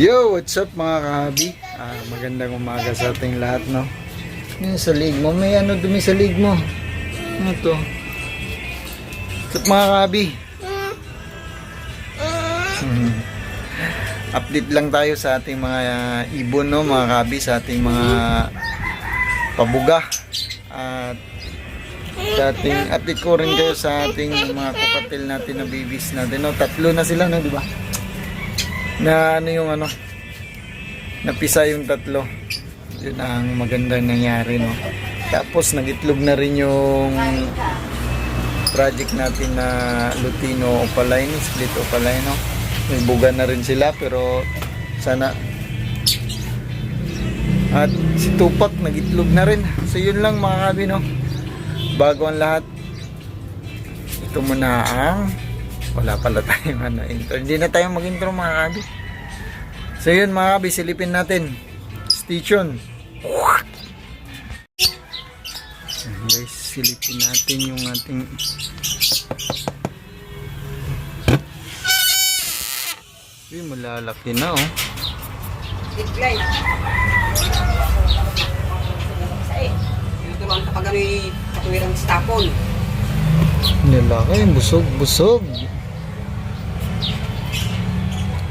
Yo, what's up mga kahabi? Ah, magandang umaga sa ating lahat, no? Yan sa lig mo, may ano dumi sa lig mo. Ano to? What's up mga kahabi? Hmm. Update lang tayo sa ating mga ibon, no, mga kahabi, sa ating mga pabuga. At sa ating update ko rin kayo sa ating mga kukatil natin na babies natin, no? Tatlo na sila, no, di ba? Na ano yung ano napisa yung tatlo. Yun ang magandang nangyari no? Tapos nagitlog na rin yung project natin na Lutino Opaline split Opaline no? May buga na rin sila pero sana at si Tupac nagitlog na rin. So yun lang mga kabi no? Bago ang lahat ito muna ang wala pala tayong ano, intro. Hindi na tayo mag-intro mga kabi. So yun mga kabi, silipin natin. Station. Ayan, guys, silipin natin yung ating Uy, malalaki na oh. Diglay. Ito lang kapag ano yung katuwirang stapon. Lalaki, busog, busog.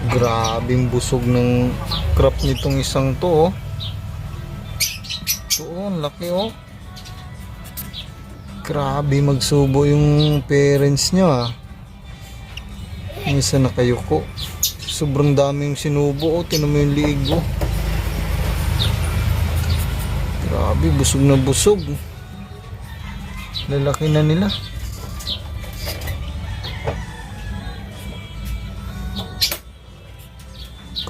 Grabing busog ng crop nitong isang to, oh. Ito, oh, laki, oh. Grabe magsubo yung parents niya, ah. Yung isa nakayuko. Sobrang daming sinubo, oh. Tinan mo yung liig, oh. Grabe, busog na busog. Lalaki na nila.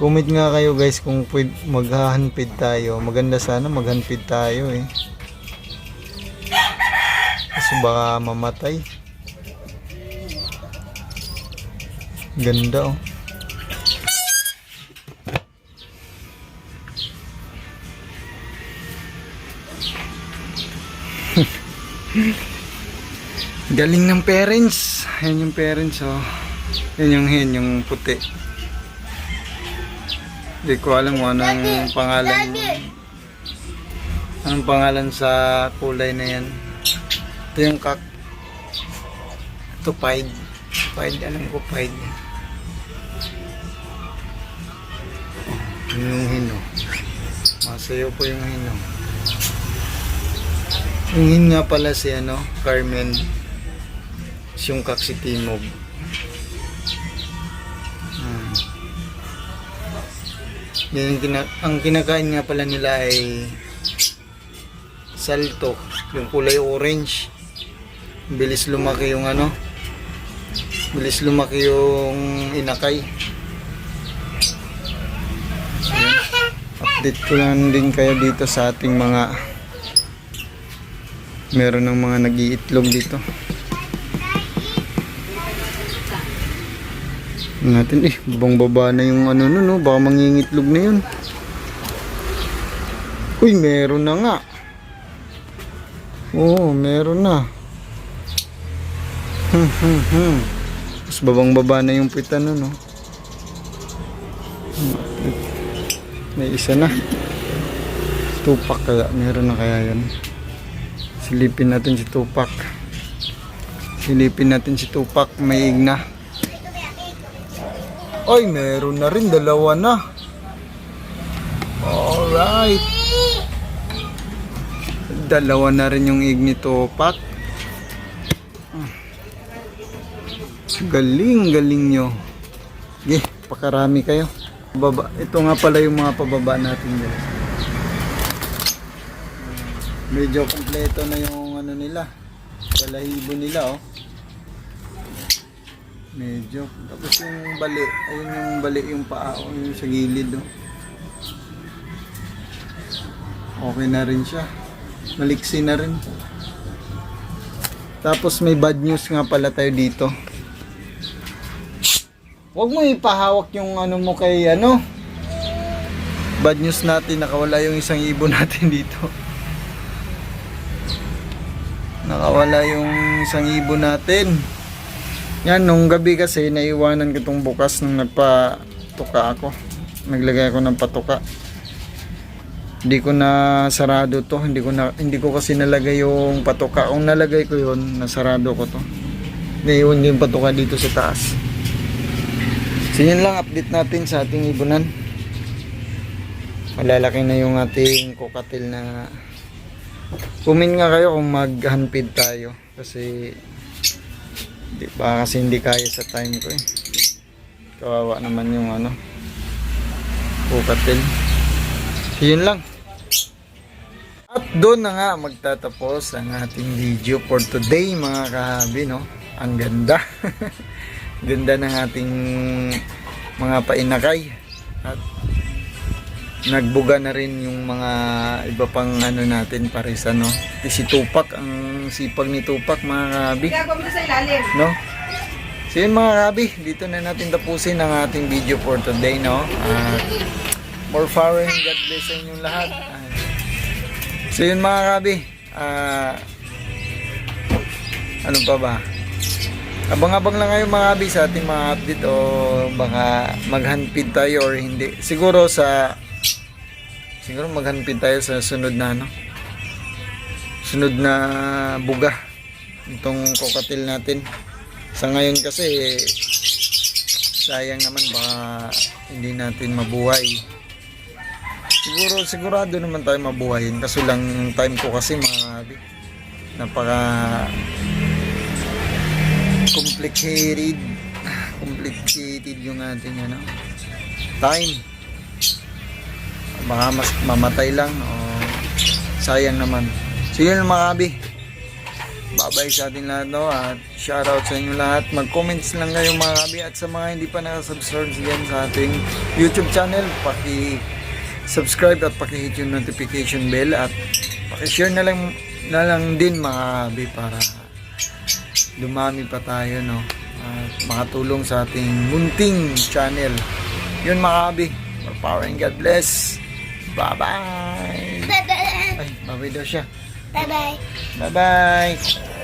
Comment nga kayo guys kung maghahanpid tayo. Maganda sana maghanpid tayo eh. Kasi baka mamatay. Ganda oh. Galing ng parents. Yan yung parents oh. Yan yung hen, yung puti. Hindi ko alam kung anong pangalan. Anong pangalan sa kulay na yan. Ito yung kak. Ito pied. Pied, alam ko pied. Yun Yung hino. Masayo po yung hino. Yung hin nga pala si ano, Carmen. Yung kak si Timog. Yan yung kina- ang kinakain nga pala nila ay salto, yung kulay orange. Bilis lumaki yung ano. Bilis lumaki yung inakay. Yan. Update ko lang din kayo dito sa ating mga meron ng mga nag-iitlog dito. Natin. Eh bang baba na yung ano no, no? Baka mangingitlog na yun. Uy meron na nga. Oo meron na. Hmm hmm hmm. Babang baba na yung pita no no? May isa na. Tupak kaya. Meron na kaya yun. Silipin natin si tupak silipin natin si tupak may igna ay, meron na rin. Dalawa na. Alright. Dalawa na rin yung ignito pak. Galing, galing nyo. Okay, pakarami kayo. Baba. Ito nga pala yung mga pababa natin guys. Medyo kompleto na yung ano nila. Balahibo nila oh. Medyo. Tapos yung bali, ayun yung bali yung paa, yung sa gilid. Oh. Okay na rin siya. Maliksi na rin. Tapos may bad news nga pala tayo dito. Huwag mo ipahawak yung ano mo kay ano. Bad news natin, nakawala yung isang ibon natin dito. Nakawala yung isang ibon natin. Yan, nung gabi kasi naiwanan ko itong bukas nung nagpa-tuka ako. naglagay ako ng patuka. Hindi ko na sarado to, hindi ko na hindi ko kasi nalagay yung patuka. Kung nalagay ko yun, nasarado ko to. Naiwan yung patuka dito sa taas. So yun lang update natin sa ating ibunan. Malalaki na yung ating kokatil na Comment nga kayo kung maghanpid tayo kasi di ba kasi hindi kaya sa time ko eh. Kawawa naman yung ano kokatil. So, yun lang. At doon na nga magtatapos ang ating video for today mga kahabi no. Ang ganda. ganda ng ating mga painakay. At nagbuga na rin yung mga iba pang ano natin pares ano. Si Tupac, ang sipag ni Tupac mga ilalim. No? So yun mga kabi, dito na natin tapusin ang ating video for today, no? At more power and God bless sa inyong lahat. Ah, so yun mga kabi, ah, ano pa ba? Abang-abang lang kayo mga kabi sa ating mga update o baka maghanpid tayo or hindi. Siguro sa siguro maghanpid tayo sa sunod na ano? Sunod na buga. Itong kokatil natin. Sa ngayon kasi sayang naman baka hindi natin mabuhay. Siguro sigurado naman tayo mabuhayin. Kaso lang time ko kasi mga napaka complicated. Complicated yung ating ano? Time baka mas mamatay lang. O sayang naman. So yun mga abi. Babay sa ating lahat no? At shoutout sa inyo lahat. Mag comments lang kayo mga kabi at sa mga hindi pa nakasubscribe dyan sa ating youtube channel paki subscribe at paki hit yung notification bell. At paki share na lang na lang din mga kabi para dumami pa tayo no? At makatulong sa ating munting channel. Yun mga kabi power and God bless bye bye Bye-bye. ay bye bye daw siya Bye-bye. bye bye